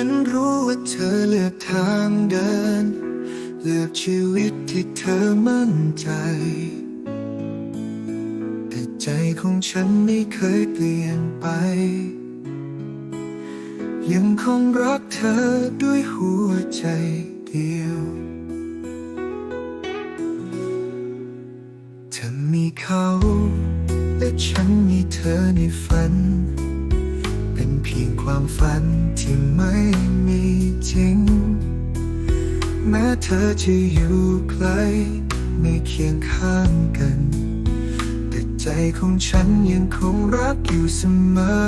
ันรู้ว่าเธอเลือกทางเดิน เลือกชีวิตที่เธอมั่นใจ แต่ใจของฉันไม่เคยเปลี่ยนไป ยังคงรักเธอด้วยหัวใจเดียวเธอมีเขา และฉันมีเธอในฝัน พียงความฝันที่ไม่มีจริง แม้เธอจะอยู่ไกลไม่เคียงข้างกัน แต่ใจของฉันยังคงรักอยู่เสมอ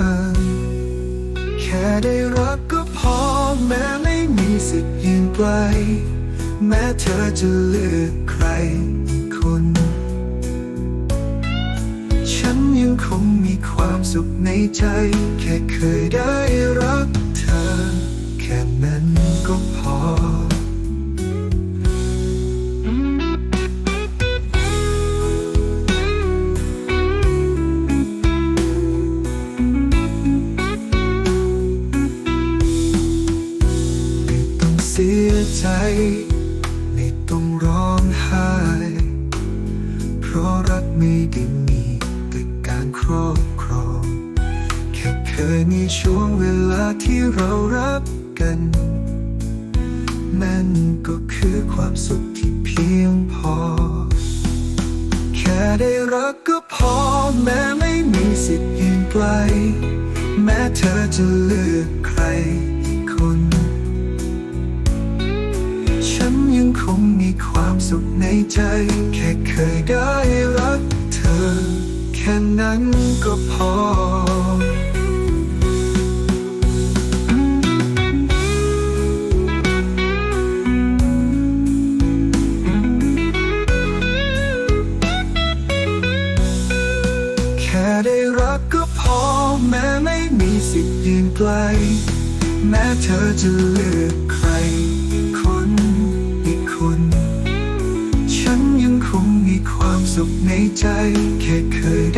แค่ได้รักก็พอแม้ไม่มีสิทธิ์ยืนไกล แม้เธอจะเลือกใคร สุขในใจ แค่เคยได้รักเธอ แค่นั้นก็พอ ไม่ต้องเสียใจ ไม่ต้องร้องไห้ เพราะรักไม่ได้มีแต่การครอบ เคยมีช่วงเวลาที่เรารักกัน นั่นก็คือความสุขที่เพียงพอ แค่ได้รักก็พอ แม้ไม่มีสิทธิ์ยืนไกล แม้เธอจะเลือกใครอีกคน ฉันยังคงมีความสุขในใจ แค่เคยได้รักเธอ แค่นั้นก็พอ มีสิทธิ์ยืนไกล แม้เธอจะเลือกใคร คนอีกคน ฉันยังคงมีความสุขในใจแค่เคย